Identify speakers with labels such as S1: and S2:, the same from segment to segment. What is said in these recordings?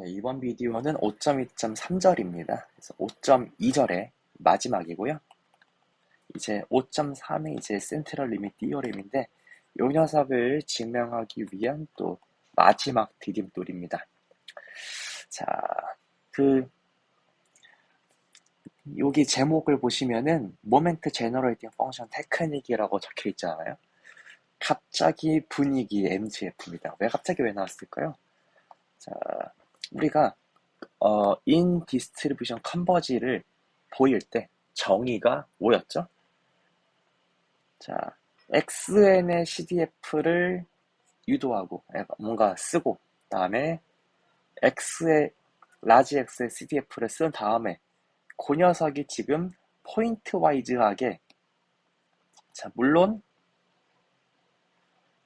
S1: 네, 이번 비디오는 5.2.3절입니다. 그래서 5.2절의 마지막이고요. 이제 5.3이 이제 센트럴 리밋 띠오렘인데 이 녀석을 증명하기 위한 또 마지막 디딤돌입니다. 자, 그 여기 제목을 보시면은 모멘트 제너레이팅 펑션 테크닉이라고 적혀 있잖아요. 갑자기 분위기 MGF입니다. 왜 갑자기 왜 나왔을까요? 자, 우리가 어, 인 디스트리뷰션 컨버지를 보일 때 정의가 뭐였죠? 자, XN의 CDF를 유도하고 뭔가 쓰고 다음에 X의 라지 X의 CDF를 쓴 다음에 그 녀석이 지금 포인트 와이즈하게 자 물론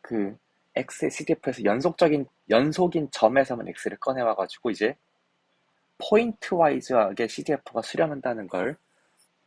S1: 그 X의 CDF에서 연속적인 연속인 점에서만 X를 꺼내와 가지고 이제 포인트 와이즈하게 CDF가 수렴한다는 걸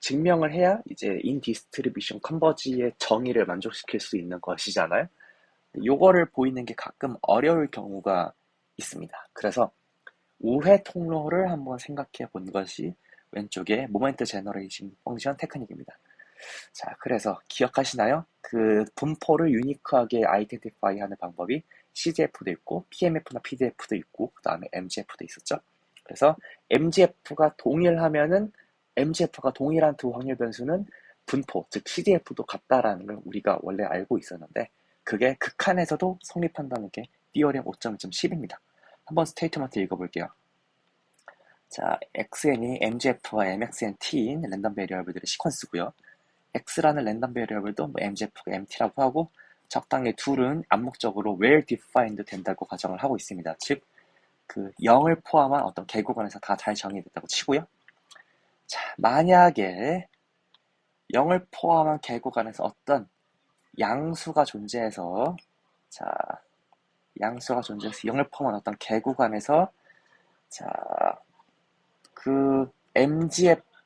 S1: 증명을 해야 이제 인디스트리뷰션 컨버지의 정의를 만족시킬 수 있는 것이잖아요. 요거를 보이는 게 가끔 어려울 경우가 있습니다. 그래서 우회 통로를 한번 생각해 본 것이 왼쪽에 모멘트 제너레이션 펑션 테크닉입니다. 자, 그래서 기억하시나요? 그 분포를 유니크하게 아이덴티파이 하는 방법이 CDF도 있고 PMF나 PDF도 있고 그 다음에 MGF도 있었죠. 그래서 MGF가 동일하면은 MGF가 동일한 두 확률 변수는 분포, 즉 CDF도 같다라는 걸 우리가 원래 알고 있었는데 그게 극한에서도 성립한다는 게 띠어리엄 5.10입니다. 한번 스테이트먼트 읽어볼게요. 자, xn이 mgf와 mxnt인 랜덤 베리어블들의 시퀀스고요. X라는 랜덤 베리어블도 뭐 mgf가 mt라고 하고 적당히 둘은 암묵적으로 well defined 된다고 가정을 하고 있습니다. 즉, 그 0을 포함한 어떤 계곡안에서 다 잘 정의됐다고 치고요. 자, 만약에 0을 포함한 안에서 어떤 양수가 존재해서 자, 양수가 존재해서 0을 포함한 어떤 안에서 자, 그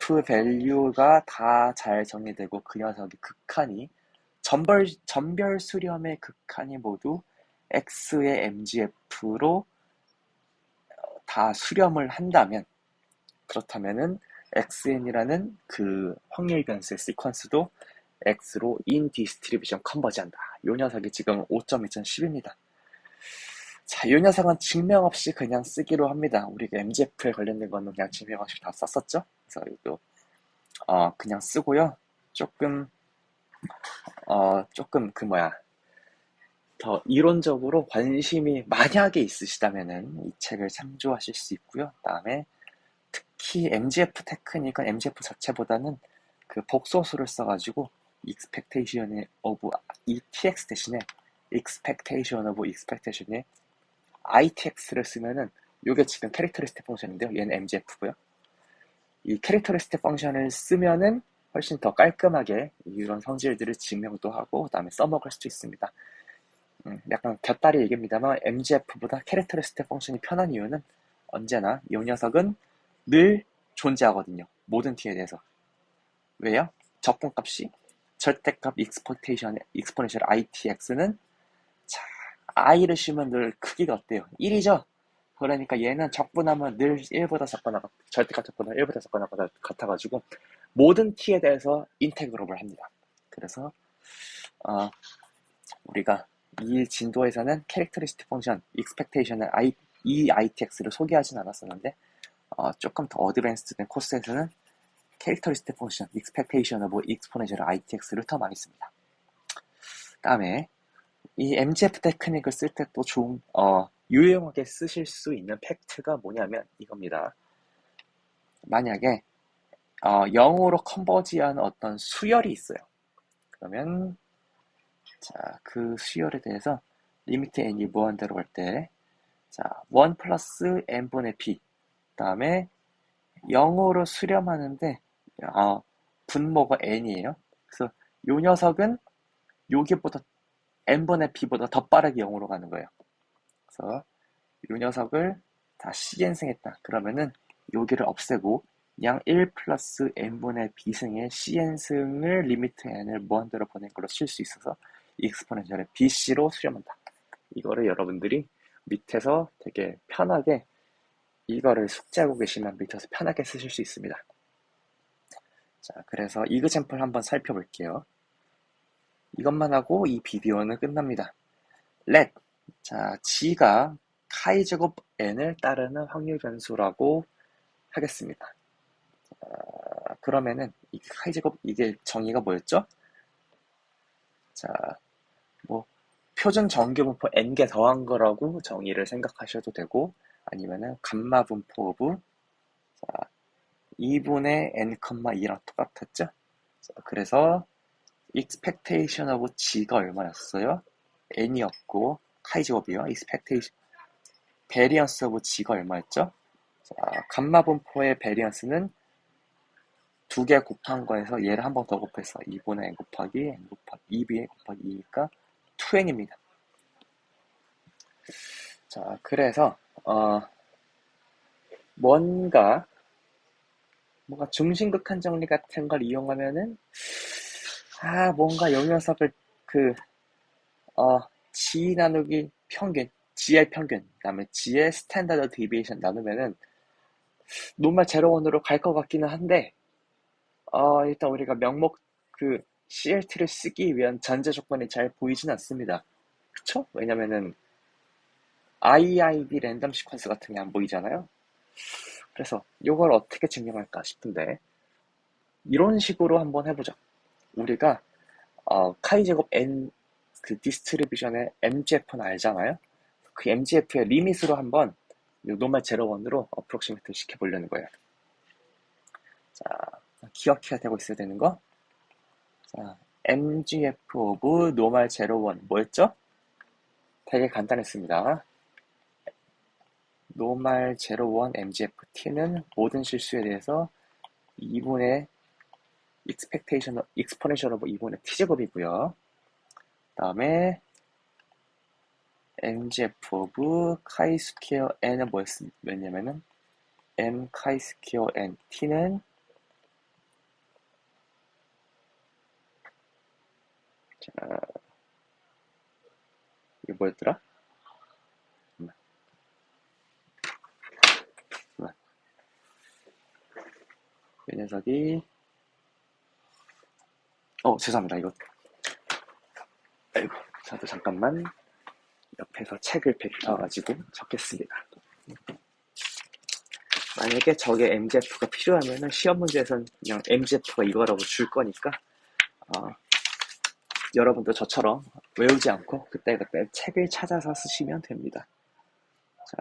S1: MGF 밸류가 다 잘 정리되고 그 녀석의 극한이 전별, 전별 수렴의 극한이 모두 X의 MGF로 다 수렴을 한다면 그렇다면은 XN이라는 그 확률 변수의 시퀀스도 X로 인 디스트리뷰션 컨버지한다. 요 녀석이 지금 5.2010입니다. 자, 이 녀석은 증명 없이 그냥 쓰기로 합니다. 우리가 MGF에 관련된 거는 그냥 증명 없이 다 썼었죠. 그래서 이거 어, 그냥 쓰고요. 조금 어, 조금 그 뭐야 더 이론적으로 관심이 만약에 있으시다면은 이 책을 참조하실 수 있고요. 다음에 특히 MGF 테크닉은 MGF 자체보다는 그 복소수를 써가지고 expectation of 이 tx 대신에 expectation of expectation에 itx를 쓰면은 이게 지금 캐릭터리스틱 펑션인데요. 얘는 MGF고요. 이 캐릭터리스틱 펑션을 쓰면은 훨씬 더 깔끔하게 이런 성질들을 증명도 하고 그다음에 써먹을 수도 있습니다. 음, 약간 곁다리 얘기입니다만 MGF보다 캐릭터리스틱 펑션이 편한 이유는 언제나 이 녀석은 늘 존재하거든요. 모든 t에 대해서. 왜요? 적분값이 절대값 익스포테이션 익스포네셜 itx는 i를 씌우면 늘 크기가 어때요? 1이죠? 그러니까 얘는 적분하면 늘 1보다 작거나 절대값 적거나 1보다 작거나 같아가지고 모든 t에 대해서 인테그룹을 합니다. 그래서 어, 우리가 이 진도에서는 캐릭터리스틱 펑션 expectation을 i, 이 itx를 소개하진 않았었는데 어, 조금 더 어드밴스드된 코스에서는 캐릭터리스틱 펑션 of exponential itx를 더 많이 씁니다. 다음에 이 MGF 테크닉을 쓸 때 또 좋은, 어, 유용하게 쓰실 수 있는 팩트가 뭐냐면 이겁니다. 만약에, 어, 0으로 컨버지한 어떤 수열이 있어요. 그러면, 자, 그 수열에 대해서 리미트 n이 무한대로 갈 때, 자, 1 플러스 n분의 p, 다음에 0으로 수렴하는데, 어, 분모가 n이에요. 그래서 요 녀석은 여기보다 n분의 b보다 더 빠르게 0으로 가는 거예요. 그래서 이 녀석을 다 cn승했다. 그러면은 여기를 없애고 그냥 1 플러스 n분의 b승의 cn승을 리미트 n을 무한대로 보낸 걸로 칠 수 있어서 익스포넨셜의 bc로 수렴한다. 이거를 여러분들이 밑에서 되게 편하게 이거를 숙제하고 계시면 밑에서 편하게 쓰실 수 있습니다. 자, 그래서 이그젠플 한번 살펴볼게요. 이것만 하고 이 비디오는 끝납니다. let. 자, g가 카이 제곱 n을 따르는 확률 변수라고 하겠습니다. 자, 그러면은 이 카이 제곱 이게 정의가 뭐였죠? 자, 뭐 표준 정규분포 n개 더한 거라고 정의를 생각하셔도 되고 아니면은 감마 분포 오브 자, 2분의 n, 2랑 똑같았죠? 자, 그래서 expectation of g가 얼마였어요? n이었고 카이 제곱이요. expectation variance of g가 얼마였죠? 자, 감마 분포의 variance는 두 개 곱한 거에서 얘를 한 번 더 곱해서 2분의 n 곱하기 n 곱하기 2b 곱하기 2니까 2n입니다. 자, 그래서 어, 뭔가 뭔가 중심극 한 정리 같은 걸 이용하면은 아 뭔가 요 녀석을 그 어, G 나누기 평균 G의 평균 그다음에 G의 스탠다드 디비에이션 나누면은 노멀 제로원으로 갈 것 같기는 한데 어, 일단 우리가 명목 그 CLT를 쓰기 위한 전제 조건이 잘 보이진 않습니다. 그쵸? 왜냐면은 IID 랜덤 시퀀스 같은 게 안 보이잖아요. 그래서 이걸 어떻게 증명할까 싶은데 이런 식으로 한번 해보자. 우리가 어, 카이 제곱 n 그 디스트리뷰션의 MGF는 알잖아요. 그 MGF의 리밋으로 한번 노멀 제로 원으로 어프록시메이트 시켜보려는 거예요. 자, 기억해야 되고 있어야 되는 거. 자, MGF 오브 노멀 제로 원 뭐였죠? 되게 간단했습니다. 노말 01 MGFT는 모든 실수에 대해서 2분의 expectation, exponential of 2분의 t제곱이고요. 다음에 MGF of chi square n은 뭐였습니까? 왜냐면은 m chi square n t는 자, 이게 뭐였더라? 이 녀석이 어 죄송합니다 이거 저도 잠깐만 옆에서 책을 뱉어가지고 적겠습니다. 만약에 저게 MGF가 필요하면은 시험 문제에선 그냥 MGF가 이거라고 줄 거니까 어, 여러분도 저처럼 외우지 않고 그때그때 책을 찾아서 쓰시면 됩니다. 자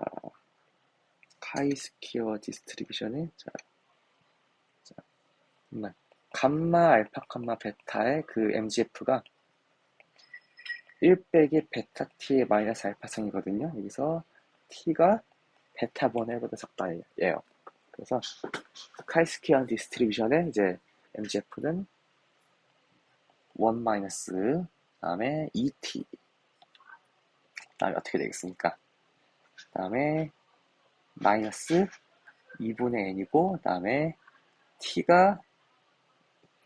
S1: 카이스키어 디스트리뷰션의 자 정말 감마 알파 감마 베타의 그 MGF가 1 빼기 베타 t의 마이너스 알파성이거든요. 여기서 t가 베타 번외보다 적다예요. 그래서 카이스키안 디스트리뷰션의 이제 MGF는 1 마이너스 다음에 2t 다음에 어떻게 되겠습니까? 다음에 마이너스 2분의 n이고 다음에 t가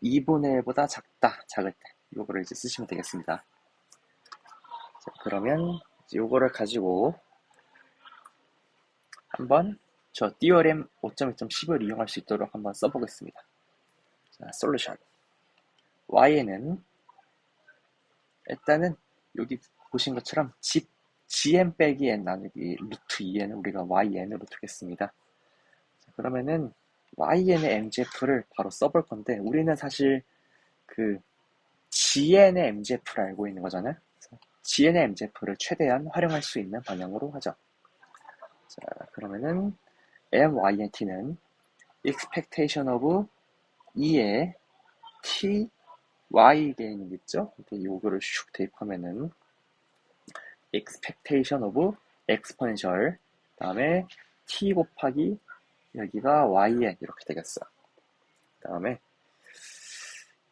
S1: 2분의 1보다 작다, 작을 때. 요거를 이제 쓰시면 되겠습니다. 자, 그러면 요거를 가지고 한번 저 띠어렘 5.1.10을 이용할 수 있도록 한번 써보겠습니다. 자, 솔루션. y는 일단은 여기 보신 것처럼 집 gn 빼기 n 나누기 루트 2n을 우리가 yn으로 두겠습니다. 자, 그러면은 YN의 MGF를 바로 써볼 건데 우리는 사실 그 GN의 MGF를 알고 있는 거잖아요. GN의 MGF를 최대한 활용할 수 있는 방향으로 하죠. 자, 그러면은 MYNT는 expectation of E의 T, Y 개념이겠죠? 요거를 슉 대입하면은 expectation of exponential 다음에 T 곱하기 여기가 yn 이렇게 되겠어. 그 다음에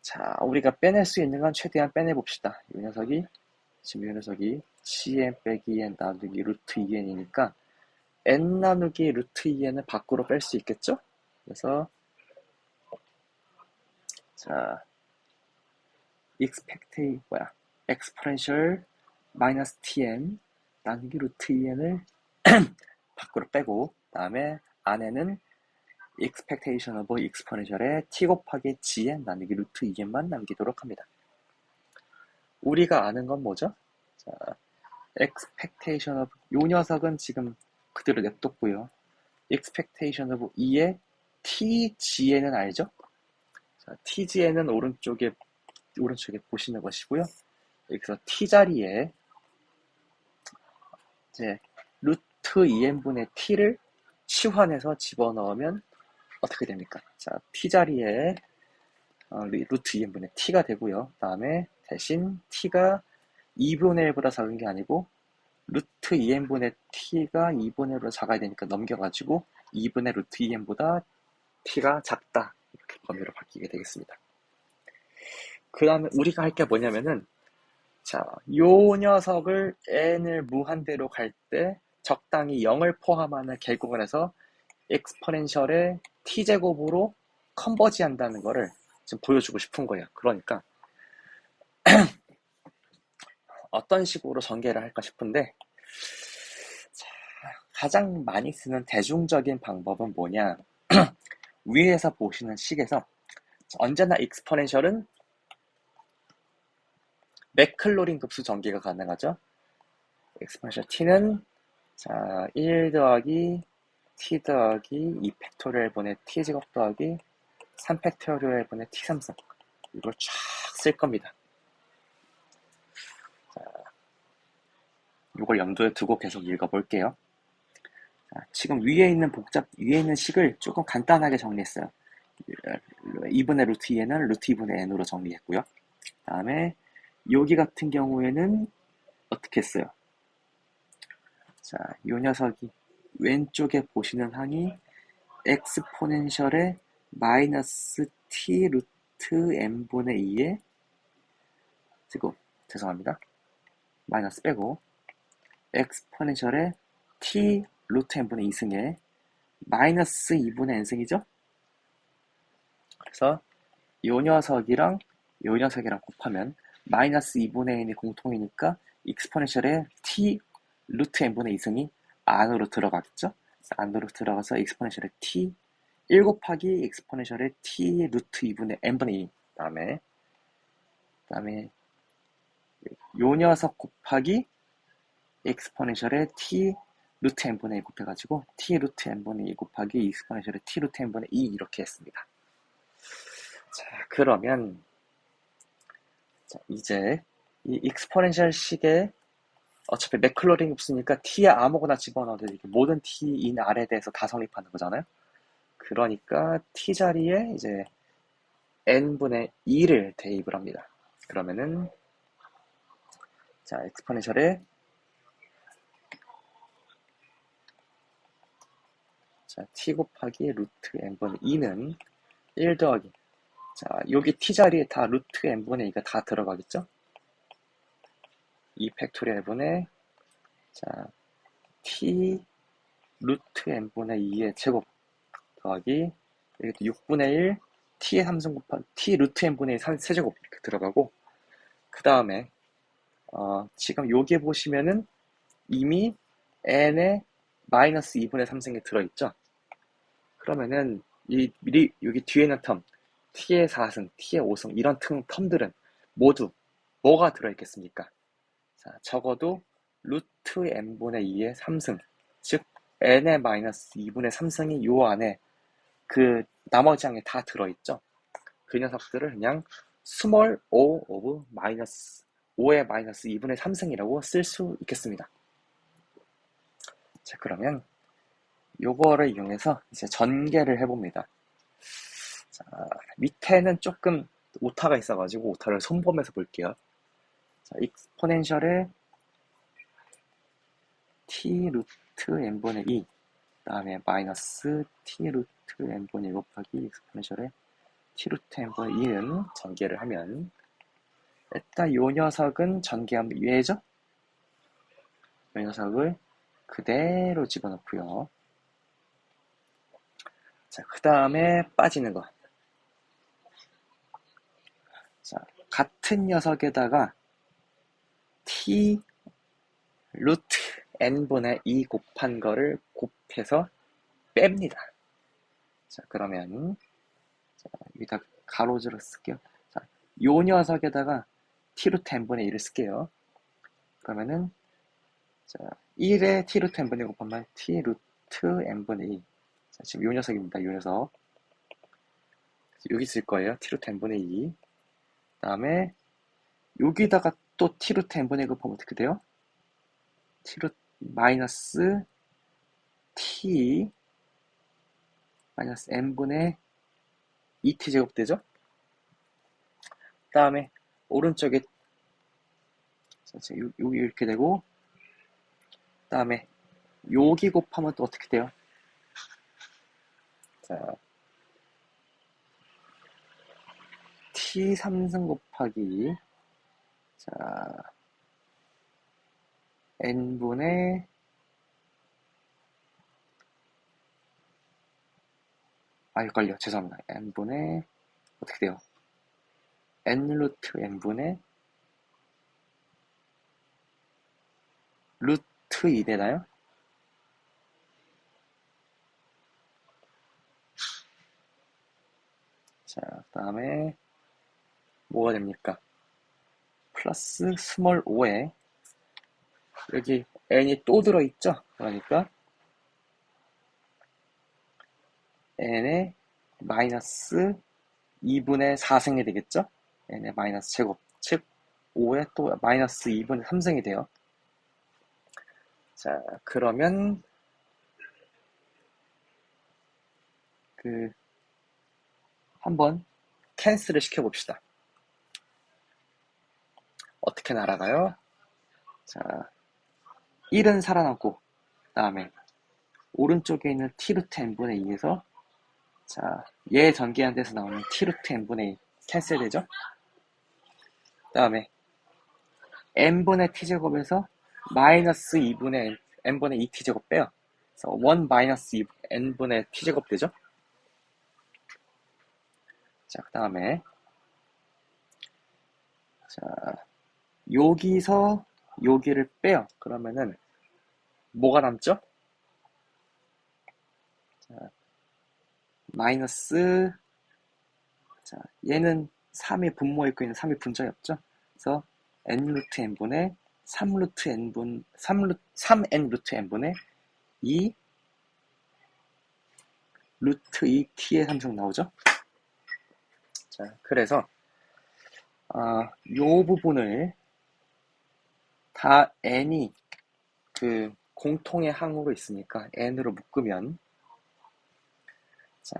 S1: 자 우리가 빼낼 수 있는 건 최대한 빼내봅시다. 이 녀석이 지금 이 녀석이 cn 빼기 n 나누기 루트 2n이니까 n 나누기 루트 2n을 밖으로 뺄 수 있겠죠? 그래서 자 expect 뭐야 exponential 마이너스 tn 나누기 루트 2n을 밖으로 빼고 다음에 안에는 expectation of exponential의 t 곱하기 gn 나누기 루트 2n만 남기도록 합니다. 우리가 아는 건 뭐죠? 자, expectation of 요 녀석은 지금 그대로 냅뒀고요. expectation of 2의 tgn은 알죠? 자, tgn은 오른쪽에 오른쪽에 보시는 것이고요. 여기서 t 자리에 이제 루트 2n분의 t를 치환해서 집어넣으면 어떻게 됩니까? 자, t 자리에 어, 루트 2n분의 t가 되고요. 그 다음에 대신 t가 2분의 1보다 작은 게 아니고 루트 2n분의 t가 2분의 1보다 작아야 되니까 넘겨가지고 2분의 루트 2n보다 t가 작다 이렇게 범위로 바뀌게 되겠습니다. 그 다음에 우리가 할 게 뭐냐면은 자, 요 녀석을 n을 무한대로 갈 때 적당히 0을 포함하는 계곡을 해서 엑스포넨셜의 t제곱으로 컨버지 한다는 거를 지금 보여주고 싶은 거예요. 그러니까 어떤 식으로 전개를 할까 싶은데 자, 가장 많이 쓰는 대중적인 방법은 뭐냐 위에서 보시는 식에서 언제나 익스포넨셜은 맥클로린 급수 전개가 가능하죠. 익스포넨셜 t는 자, 1 더하기 t 더하기 2 팩토리얼 분의 t 제곱 더하기 3 팩토리얼 분의 t 3승 이걸 쫙 쓸 겁니다. 자, 이걸 염두에 두고 계속 읽어볼게요. 자, 지금 위에 있는 복잡, 위에 있는 식을 조금 간단하게 정리했어요. 2분의 루트 2에는 루트 2분의 n으로 정리했고요. 다음에 여기 같은 경우에는 어떻게 했어요? 자, 요 녀석이 왼쪽에 보시는 항이 엑스포넨셜의 마이너스 t 루트 n분의 2에 지금 죄송합니다. 마이너스 빼고 엑스포넨셜의 t 루트 n분의 2승에 마이너스 2분의 n승이죠? 그래서 요 녀석이랑 요 녀석이랑 곱하면 마이너스 2분의 n이 공통이니까 익스포넨셜의 t 루트 n분의 2승이 안으로 들어가겠죠? 안으로 들어가서 익스포넨셜의 t 1 곱하기 익스포넨셜의 t 루트 2분의 n분의 2 다음에 다음에 요 녀석 곱하기 익스포넨셜의 t 루트 n분의 2 곱해가지고 t 루트 n분의 2 곱하기 익스포넨셜의 t 루트 n분의 2 이렇게 했습니다. 자 그러면 자, 이제 이 익스포넨셜 식의 어차피 맥클로링이 없으니까 t에 아무거나 집어넣어도 모든 t인 r에 대해서 다 성립하는 거잖아요. 그러니까 t 자리에 이제 n분의 2를 대입을 합니다. 그러면은 자 엑스포넨셜에 자 t 곱하기 루트 n분의 2는 1 더하기 자 여기 t 자리에 다 루트 n분의 2가 다 들어가겠죠? 2 팩토리얼 분의 자 t 루트 n분의 2의 제곱 더하기 여기 6분의 1 t의 3승 곱한 t 루트 n분의 2 세제곱 이렇게 들어가고 그 다음에 어, 지금 여기에 보시면은 이미 n의 마이너스 2분의 3승이 들어있죠. 그러면은 이 미리 여기 뒤에 있는 텀 t의 4승, t의 5승 이런 틈, 텀들은 모두 뭐가 들어있겠습니까? 자, 적어도 루트 n분의 2의 3승, 즉 n의 마이너스 2분의 3승이 요 안에 그 나머지 항에 다 들어있죠. 그 녀석들을 그냥 스몰 o of 마이너스 5의 마이너스 2분의 3승이라고 쓸 수 있겠습니다. 자, 그러면 요거를 이용해서 이제 전개를 해봅니다. 자, 밑에는 조금 오타가 있어가지고 오타를 손범해서 볼게요. 자, 익스포넨셜의 t 루트 n분의 2 다음에 마이너스 t 루트 n분의 2 곱하기 익스포넨셜의 t 루트 n분의 2는 전개를 하면 일단 요 녀석은 전개하면 얘죠? 요 녀석을 그대로 집어넣고요. 자, 그 다음에 빠지는 거. 자, 같은 녀석에다가 t 루트 n분의 2 곱한 거를 곱해서 뺍니다. 자, 그러면, 자, 여기다 가로즈로 쓸게요. 자, 요 녀석에다가 t루트 n분의 1을 쓸게요. 그러면은, 자, 1에 t루트 n분의 1 곱하면 t루트 n분의 2. 자, 지금 요 녀석입니다. 요 녀석. 여기 쓸 거예요. t루트 n분의 2. 다음에, 여기다가 또 t루트 n분의 1 곱하면 어떻게 돼요? t루트 마이너스 t 마이너스 n분의 2t 제곱 되죠? 다음에 오른쪽에 여기 이렇게 되고 다음에 여기 곱하면 또 어떻게 돼요? 자 t 3승 곱하기 자 n분의 아 헷갈려. 죄송합니다. N분의 어떻게 돼요? N 루트 n분의 루트 2 되나요? 자, 그 다음에 뭐가 됩니까? 플러스 스몰 5에 여기 n이 또 들어있죠? 그러니까 n의 마이너스 2분의 4승이 되겠죠? n의 마이너스 제곱 즉 5에 또 마이너스 2분의 3승이 돼요. 자 그러면 그 한번 캔슬을 시켜봅시다. 어떻게 날아가요? 자 1은 살아남고 그 다음에 오른쪽에 있는 t루트 n분의 2에서 자, 얘 전개한 데서 나오는 t루트 n분의 2 캔슬되죠? 그 다음에 n분의 t제곱에서 마이너스 2분의 n분의 2t제곱 빼요. 그래서 1 마이너스 2 n분의 t제곱 되죠? 자, 그 다음에 자, 여기서 여기를 빼요. 그러면은 뭐가 남죠? 자, 마이너스 자, 얘는 3이 분모에 있고 있는 3이 분자에 없죠? 그래서 n 루트 n분의 3 루트 n분 3 루, 3n 루트 n분의 2 루트 2t의 삼성 나오죠? 자, 그래서 아, 요 부분을 다 n이 그 공통의 항으로 있으니까 n으로 묶으면 자,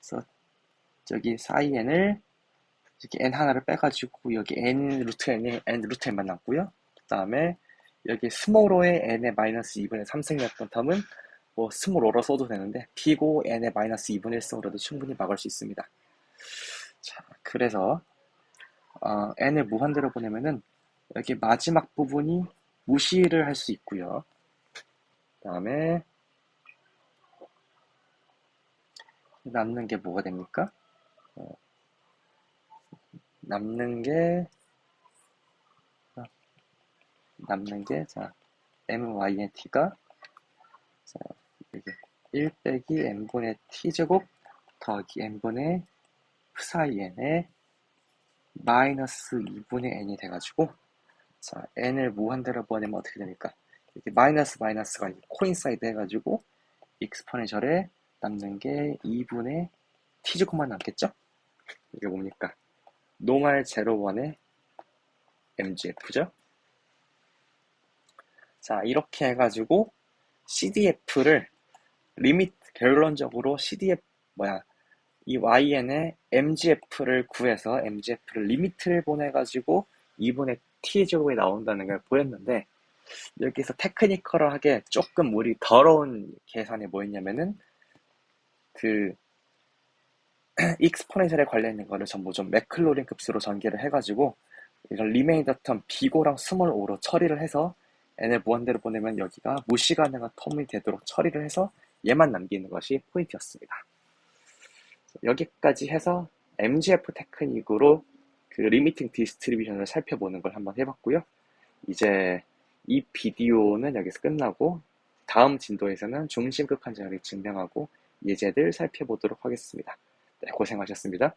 S1: 그래서 저기 사이 n을 이렇게 n 하나를 빼가지고 여기 n 루트 n이 n 루트 n만 남고요. 그 다음에 여기 스몰로의 n의 마이너스 2분의 3승이었던 텀은 뭐 스몰 5로 써도 되는데 b고 n의 마이너스 2분의 1승으로도 충분히 막을 수 있습니다. 자, 그래서 어, n을 무한대로 보내면은 여기 마지막 부분이 무시를 할 수 있고요. 그 다음에 남는 게 뭐가 됩니까? 어, 남는 게 어, 남는 게 자, my의 t가 자, 여기 1 빼기 n분의 t제곱 더하기 n분의 사이 n의 마이너스 2분의 n이 돼가지고 자 n을 무한대로 보내면 어떻게 됩니까? 이렇게 마이너스 마이너스가 코인사이드 해가지고 익스포네셜에 남는 게 2분의 t제곱만 남겠죠? 이게 뭡니까? 노말 제로원의 MGF죠? 자 이렇게 해가지고 CDF를 리미트 결론적으로 CDF 뭐야 이 YN의 MGF를 구해서 MGF를 리미트를 보내가지고 2분의 T제곱이 나온다는 걸 보였는데 여기서 테크니컬하게 조금 우리 더러운 계산이 뭐였냐면은 그 익스포넨셜에 관련있는 거를 전부 좀 맥클로린 급수로 전개를 해가지고 이런 리메이더 텀 비고랑 스몰 오로 처리를 해서 n을 무한대로 보내면 여기가 무시 가능한 텀이 되도록 처리를 해서 얘만 남기는 것이 포인트였습니다. 여기까지 해서 MGF 테크닉으로 그 리미팅 디스트리뷰션을 살펴보는 걸 한번 해봤고요. 이제 이 비디오는 여기서 끝나고 다음 진도에서는 중심극한 전압이 증명하고 예제들 살펴보도록 하겠습니다. 네, 고생하셨습니다.